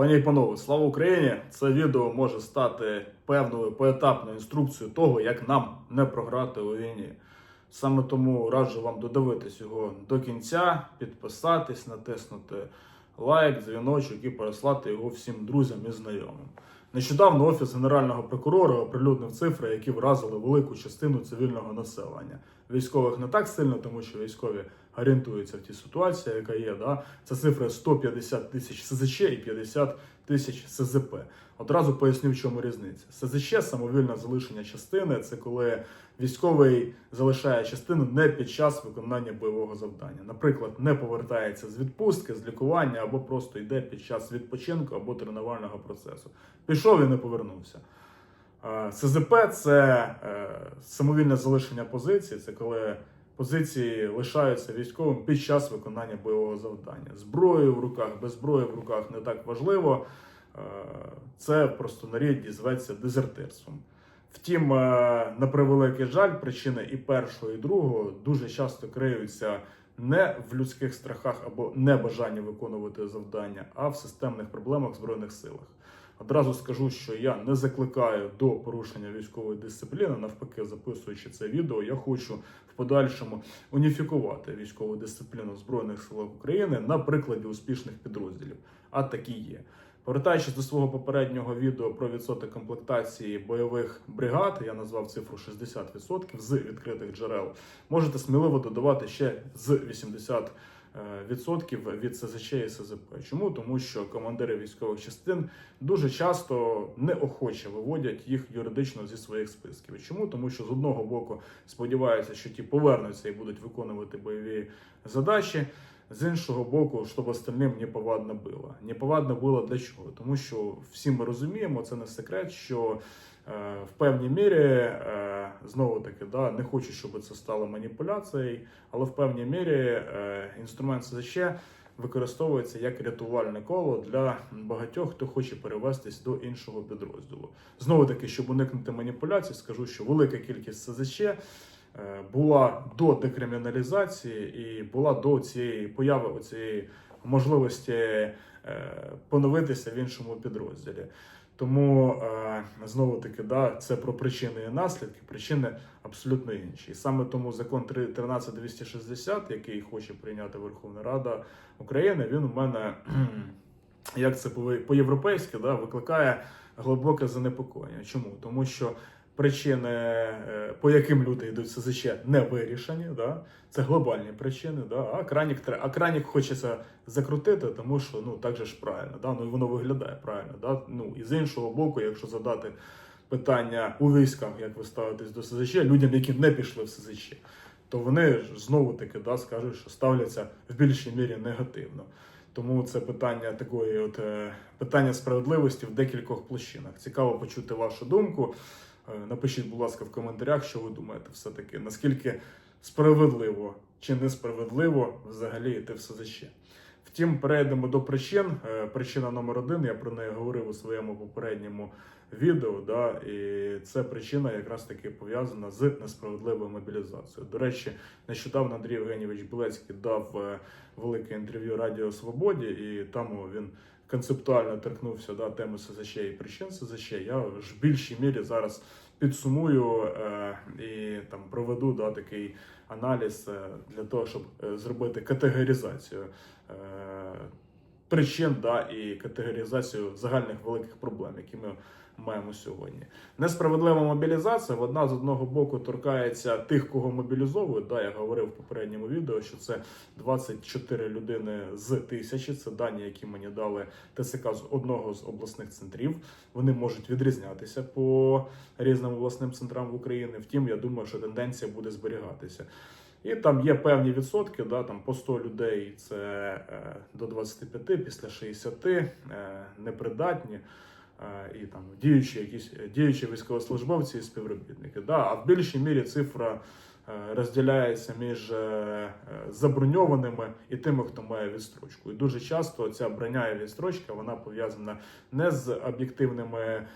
Пані і панове, слава Україні! Це відео може стати певною поетапною інструкцією того, як нам не програти у війні. Саме тому раджу вам додивитись його до кінця, підписатись, натиснути лайк, дзвіночок і переслати його всім друзям і знайомим. Нещодавно офіс генерального прокурора оприлюднив цифри, які вразили велику частину цивільного населення. Військових не так сильно, тому що військові орієнтуються в тій ситуації, яка є. Да? Це цифри 150 тисяч СЗЧ і 50 тисяч СЗП. Одразу поясню, в чому різниця. СЗЧ самовільне залишення частини це коли військовий залишає частину не під час виконання бойового завдання. Наприклад, не повертається з відпустки, з лікування або просто йде під час відпочинку або тренувального процесу. Пішов і не повернувся. Е, СЗП це е, самовільне залишення позиції, це коли позиції лишаються військовим під час виконання бойового завдання. Зброєю в руках, без зброї в руках не так важливо. Е, Це просто на рідні зветься дезертирством. Втім, на превеликий жаль, причини і першого, і другого дуже часто криються не в людських страхах або небажанні виконувати завдання, а в системних проблемах в збройних силах. Одразу скажу, що я не закликаю до порушення військової дисципліни. Навпаки, записуючи це відео, я хочу в подальшому уніфікувати військову дисципліну в Збройних силах України на прикладі успішних підрозділів. А такі є. Повертаючись до свого попереднього відео про відсоток комплектації бойових бригад, я назвав цифру 60% з відкритих джерел. Можете сміливо додавати ще з 80% відсотків від СЗЧ і СЗП. Чому? Тому що командири військових частин дуже часто неохоче виводять їх юридично зі своїх списків. Чому? Тому що з одного боку сподіваються, що ті повернуться і будуть виконувати бойові задачі. З іншого боку, щоб остальним неповадно було. Неповадно було для чого? Тому що всі ми розуміємо, це не секрет, що е, в певній мірі е, знову таки да, не хочу, щоб це стало маніпуляцією, але в певній мірі е, інструмент СЗЧ використовується як рятувальне коло для багатьох, хто хоче перевестись до іншого підрозділу. Знову таки, щоб уникнути маніпуляцій, скажу, що велика кількість СЗЧ е, була до декриміналізації і була до цієї появи цієї можливості е, поновитися в іншому підрозділі. Тому е, знову таки, да, це про причини і наслідки, причини абсолютно інші. І саме тому закон 13260, який хоче прийняти Верховна Рада України, він у мене як це пове- по-європейськи да, викликає глибоке занепокоєння. Чому? Тому що причини, е, по яким люди йдуть в СЗЧ, не вирішені. Да? Це глобальні причини. Да? А кранік а кранік хочеться закрутити, тому що ну так же ж правильно, да? ну і воно виглядає правильно. Да? Ну і з іншого боку, якщо задати питання у військах, як ви ставитесь до СЗЧ, людям, які не пішли в СЗЧ, то вони ж знову таки да, скажуть, що ставляться в більшій мірі негативно. Тому це питання такої, от е, питання справедливості в декількох площинах. Цікаво почути вашу думку. Е, Напишіть, будь ласка, в коментарях, що ви думаєте, все-таки наскільки справедливо чи несправедливо взагалі йти в СЗЧ. Втім, перейдемо до причин. Е, Причина номер один, я про неї говорив у своєму попередньому відео. Да, і це причина якраз таки пов'язана з несправедливою мобілізацією. До речі, нещодавно Андрій Євгенійович Білецький дав е, велике інтерв'ю Радіо Свободі, і там він концептуально торкнувся да, теми СЗЧ і причин СЗЧ. Я ж в більшій мірі зараз підсумую е, і там проведу да, такий аналіз е, для того, щоб е, зробити категоризацію е, причин да, і категоризацію загальних великих проблем, які ми маємо сьогодні. Несправедлива мобілізація вона з одного боку торкається тих, кого мобілізовують. Да, я говорив в попередньому відео, що це 24 людини з тисячі. Це дані, які мені дали ТСК з одного з обласних центрів. Вони можуть відрізнятися по різним обласним центрам в Україні. Втім, я думаю, що тенденція буде зберігатися. І там є певні відсотки, да, там по 100 людей це е, до 25, після 60 е, непридатні. е, І там діючі якісь діючі військовослужбовці і співробітники. Да, а в більшій мірі цифра е, розділяється між е, е, заброньованими і тими, хто має відстрочку. І дуже часто ця броня і відстрочка вона пов'язана не з об'єктивними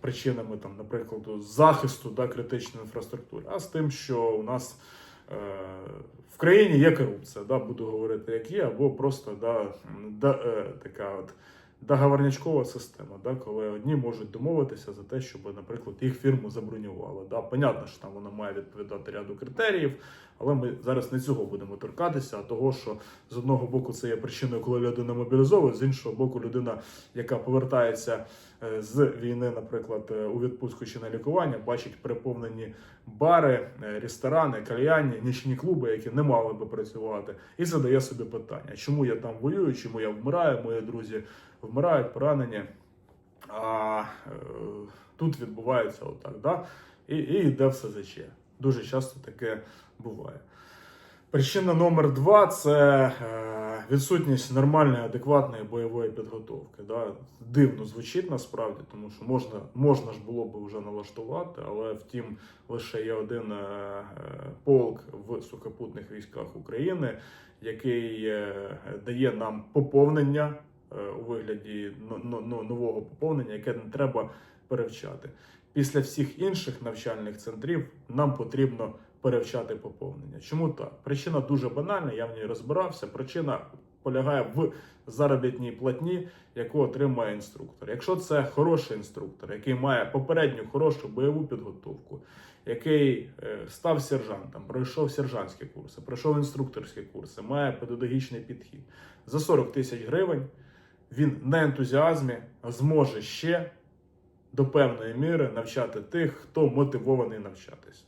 причинами, там, наприклад, захисту да, критичної інфраструктури, а з тим, що у нас е, в країні є корупція, да, буду говорити, як є, або просто да, да, е, така от договорнячкова система, да, коли одні можуть домовитися за те, щоб, наприклад, їх фірму забронювали. Да. Понятно, що там вона має відповідати ряду критеріїв, але ми зараз не цього будемо торкатися, а того, що з одного боку це є причиною, коли людина мобілізовує, з іншого боку, людина, яка повертається е, з війни, наприклад, е, у відпустку чи на лікування, бачить переповнені бари, е, ресторани, кальянні, нічні клуби, які не мали би працювати, і задає собі питання, чому я там воюю, чому я вмираю, мої друзі вмирають, поранені. А тут відбувається отак, да? і, і йде все заче. Дуже часто таке буває. Причина номер два це е, відсутність нормальної, адекватної бойової підготовки. Да? Дивно звучить насправді, тому що можна, можна ж було би вже налаштувати, але втім, лише є один е, полк в сухопутних військах України, який е, дає нам поповнення у вигляді но- но- но- нового поповнення, яке не треба перевчати. Після всіх інших навчальних центрів нам потрібно перевчати поповнення. Чому так? Причина дуже банальна, я в ній розбирався. Причина полягає в заробітній платні, яку отримує інструктор. Якщо це хороший інструктор, який має попередню хорошу бойову підготовку, який е, став сержантом, пройшов сержантські курси, пройшов інструкторські курси, має педагогічний підхід за 40 тисяч гривень, він на ентузіазмі зможе ще до певної міри навчати тих, хто мотивований навчатись.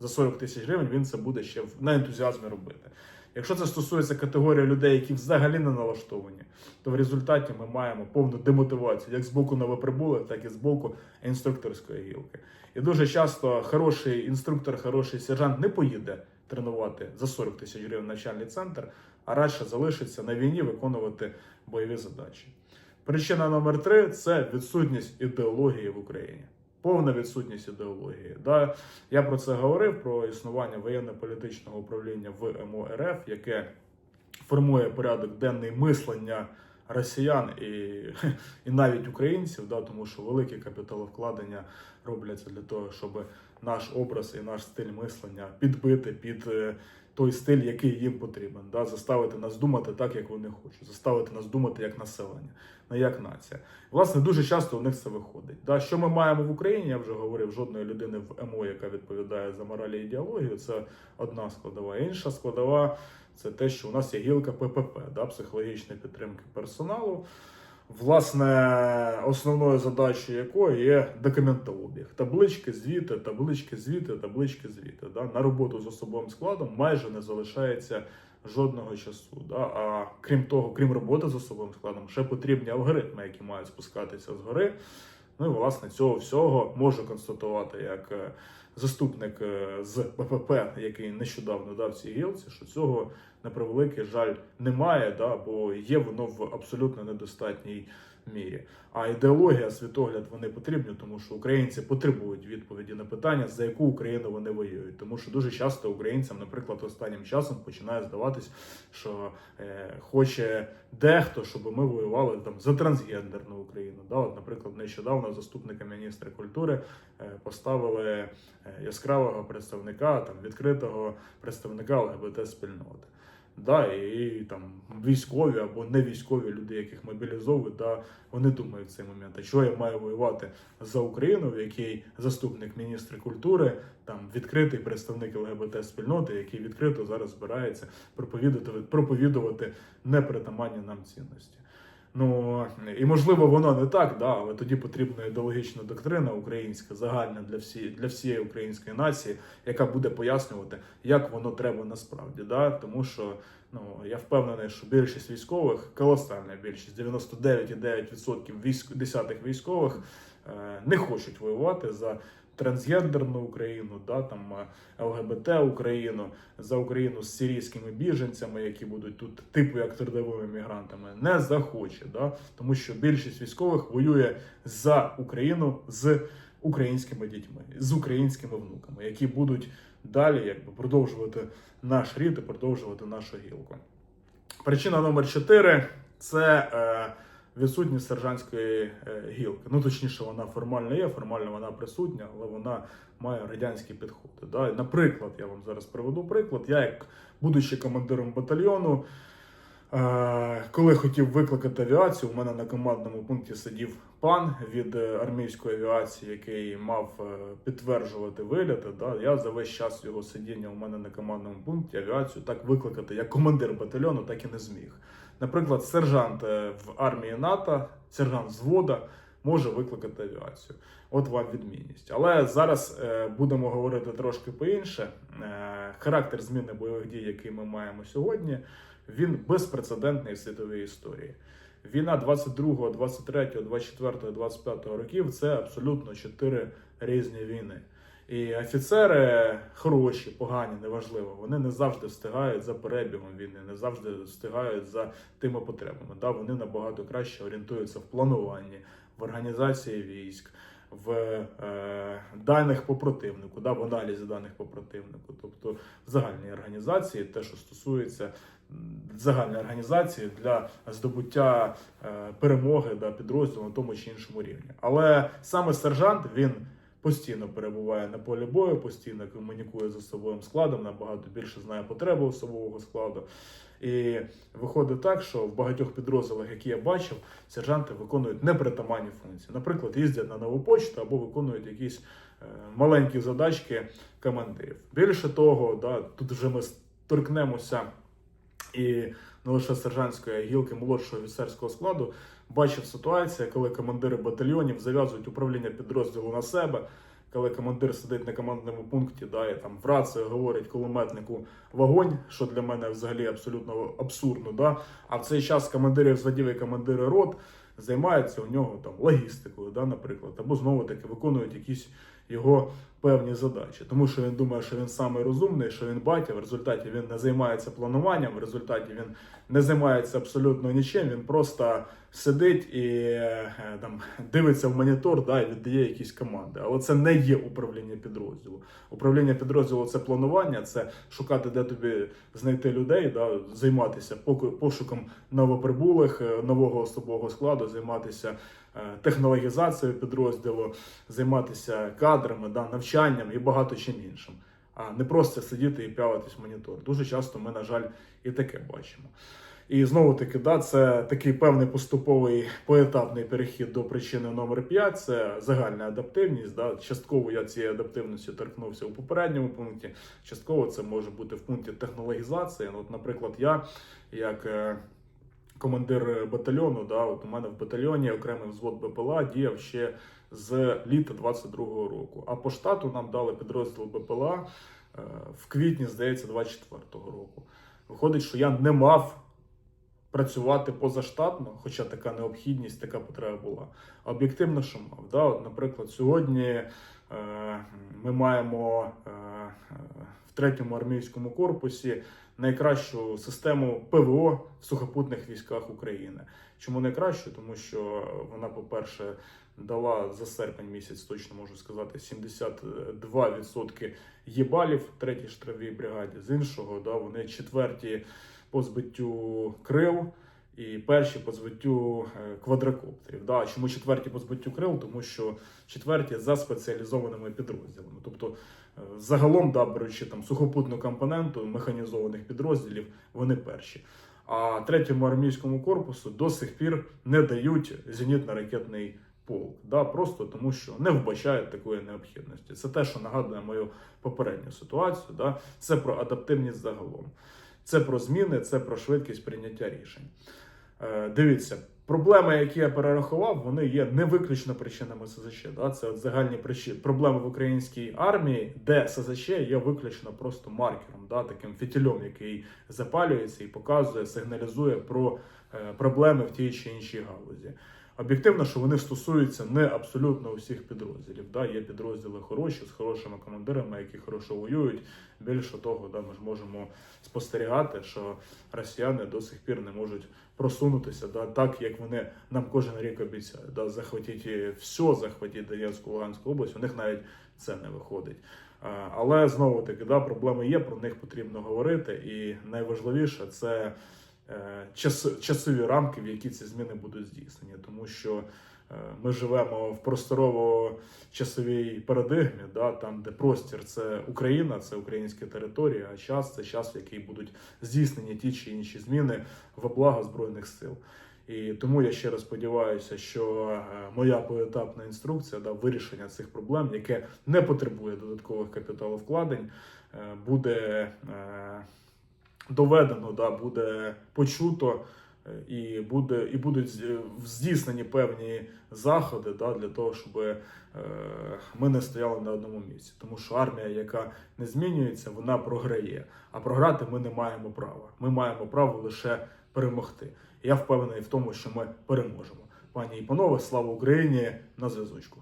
За 40 тисяч гривень він це буде ще на ентузіазмі робити. Якщо це стосується категорії людей, які взагалі не налаштовані, то в результаті ми маємо повну демотивацію як з боку новоприбулих, так і з боку інструкторської гілки. І дуже часто хороший інструктор, хороший сержант не поїде тренувати за 40 тисяч гривень навчальний центр, а радше залишиться на війні виконувати бойові задачі. Причина номер три це відсутність ідеології в Україні. Повна відсутність ідеології. Да, я про це говорив про існування воєнно-політичного управління в МОРФ, яке формує порядок денний мислення росіян і, і навіть українців, да, тому що великі капіталовкладення робляться для того, щоб наш образ і наш стиль мислення підбити під е, той стиль, який їм потрібен, да, заставити нас думати так, як вони хочуть, заставити нас думати як населення, не як нація. Власне, дуже часто у них це виходить. Да, що ми маємо в Україні, я вже говорив, жодної людини в МО, яка відповідає за мораль і ідеологію, це одна складова. Інша складова це те, що у нас є гілка ППП, да, психологічної підтримки персоналу. Власне, основною задачею якої є документообіг. Таблички, звіти, таблички, звіти, таблички, звіти. Да? На роботу з особовим складом майже не залишається жодного часу. Да? А крім того, крім роботи з особовим складом, ще потрібні алгоритми, які мають спускатися згори. Ну і власне цього всього можу констатувати як е, заступник е, з ППП, який нещодавно дав цій гілці, що цього на превеликий жаль немає, да, бо є воно в абсолютно недостатній мірі. А ідеологія, світогляд вони потрібні, тому що українці потребують відповіді на питання, за яку Україну вони воюють. Тому що дуже часто українцям, наприклад, останнім часом починає здаватись, що е, хоче дехто, щоб ми воювали там за трансгендерну Україну. Да? От, наприклад, нещодавно заступника міністра культури е, поставили е, яскравого представника, там відкритого представника ЛГБТ спільноти. Да, і там військові або не військові люди, яких мобілізовують, да, вони думають цей момент, а що я маю воювати за Україну, в якій заступник міністра культури, там відкритий представник ЛГБТ спільноти, який відкрито зараз збирається проповідувати, проповідувати непритаманні нам цінності. Ну і можливо воно не так, да, але тоді потрібна ідеологічна доктрина українська, загальна для всієї для всієї української нації, яка буде пояснювати, як воно треба насправді. Да? Тому що ну я впевнений, що більшість військових, колосальна більшість, 99,9% військ десятих військових е, не хочуть воювати за. Трансгендерну Україну, да, там е, ЛГБТ Україну, за Україну з сирійськими біженцями, які будуть тут типу як трудовими мігрантами, не захоче, да, тому що більшість військових воює за Україну з українськими дітьми, з українськими внуками, які будуть далі якби продовжувати наш рід і продовжувати нашу гілку. Причина номер 4 це е, відсутність сержантської е, гілки. Ну точніше, вона формально є, формально вона присутня, але вона має радянські підходи. Да? Наприклад, я вам зараз приведу приклад. Я, як будучи командиром батальйону, Е, Коли хотів викликати авіацію, у мене на командному пункті сидів пан від е, армійської авіації, який мав підтверджувати виліти. Да, я за весь час його сидіння у мене на командному пункті авіацію так викликати як командир батальйону, так і не зміг. Наприклад, сержант е, в армії НАТО, сержант взвода може викликати авіацію. От вам відмінність. Але зараз е, будемо говорити трошки по-інше. Е, характер зміни бойових дій, який ми маємо сьогодні, він безпрецедентний в світовій історії. Війна 22, 23, 24, 25 років це абсолютно чотири різні війни. І офіцери хороші, погані, неважливо. Вони не завжди встигають за перебігом війни, не завжди встигають за тими потребами. Да, вони набагато краще орієнтуються в плануванні, в організації військ, в е, даних по противнику, да, в аналізі даних по противнику, тобто в загальній організації, те, що стосується загальної організації для здобуття е, перемоги да, підрозділу на тому чи іншому рівні. Але саме сержант він постійно перебуває на полі бою, постійно комунікує з особовим складом, набагато більше знає потреби особового складу. І виходить так, що в багатьох підрозділах, які я бачив, сержанти виконують непритаманні функції. Наприклад, їздять на нову почту або виконують якісь е, маленькі задачки командирів. Більше того, да, тут вже ми торкнемося і не лише сержантської гілки молодшого офіцерського складу. Бачив ситуацію, коли командири батальйонів зав'язують управління підрозділу на себе. Коли командир сидить на командному пункті, да, і там в рацію говорить кулеметнику вогонь, що для мене взагалі абсолютно абсурдно. Да? А в цей час командири взводів і командири рот займаються у нього там логістикою, да, наприклад, або знову таки виконують якісь його певні задачі. Тому що він думає, що він самий розумний, що він батя. В результаті він не займається плануванням, в результаті він не займається абсолютно нічим. Він просто сидить і е, там дивиться в монітор, да, і віддає якісь команди. Але це не є управління підрозділу. Управління підрозділу це планування, це шукати, де тобі знайти людей, да, займатися пошуком новоприбулих, е, нового особового складу, займатися технологізацією підрозділу, займатися кадрами, да, навчанням і багато чим іншим. А не просто сидіти і пялитись в монітор. Дуже часто ми, на жаль, і таке бачимо. І знову таки, да, це такий певний поступовий поетапний перехід до причини номер 5 це загальна адаптивність. Да. Частково я цієї адаптивності торкнувся у попередньому пункті. Частково це може бути в пункті технологізації. Ну, От, наприклад, я як е, командир батальйону, да, от у мене в батальйоні окремий взвод БПЛА діяв ще з літа 22-го року. А по штату нам дали підрозділ БПЛА е, в квітні, здається, 24-го року. Виходить, що я не мав працювати позаштатно, хоча така необхідність, така потреба була. Об'єктивно, що мав. Да? От, наприклад, сьогодні е, ми маємо е, третьому армійському корпусі найкращу систему ПВО в сухопутних військах України. Чому найкращу? Тому що вона, по-перше, дала за серпень місяць, точно можу сказати, 72% єбалів третій штрафій бригаді. З іншого, да, вони четверті по збиттю крил і перші по збиттю е, квадрокоптерів. Да, чому четверті по збиттю крил? Тому що четверті за спеціалізованими підрозділами. Тобто, е, загалом, да, беручи там сухопутну компоненту механізованих підрозділів, вони перші. А третьому армійському корпусу до сих пір не дають зенітно-ракетний полк. Да, просто тому, що не вбачають такої необхідності. Це те, що нагадує мою попередню ситуацію. Да? Це про адаптивність загалом. Це про зміни, це про швидкість прийняття рішень. Е, дивіться, проблеми, які я перерахував, вони є не виключно причинами СЗЧ. Да? Це от загальні причини проблеми в українській армії, де СЗЧ є виключно просто маркером, да? таким фітільом, який запалюється і показує, сигналізує про е, проблеми в тій чи іншій галузі. Об'єктивно, що вони стосуються не абсолютно усіх підрозділів. Да? Є підрозділи хороші з хорошими командирами, які хорошо воюють. Більше того, да, ми ж можемо спостерігати, що росіяни до сих пір не можуть просунутися, да, так як вони нам кожен рік обіцяють. Да, захватіть все, захватіть Донецьку, Луганську область. У них навіть це не виходить. Але знову таки, да, проблеми є, про них потрібно говорити. І найважливіше це час, часові рамки, в які ці зміни будуть здійснені, тому що ми живемо в просторово-часовій парадигмі, да, там, де простір це Україна, це українська територія, а час це час, в який будуть здійснені ті чи інші зміни в благо Збройних сил. І тому я ще раз сподіваюся, що е, моя поетапна інструкція да, вирішення цих проблем, яке не потребує додаткових капіталовкладень, е, буде е, доведено, да, буде почуто е, і, буде, і будуть здійснені певні заходи да, для того, щоб е, ми не стояли на одному місці. Тому що армія, яка не змінюється, вона програє. А програти ми не маємо права. Ми маємо право лише перемогти. Я впевнений в тому, що ми переможемо. Пані і панове, слава Україні! На зв'язочку.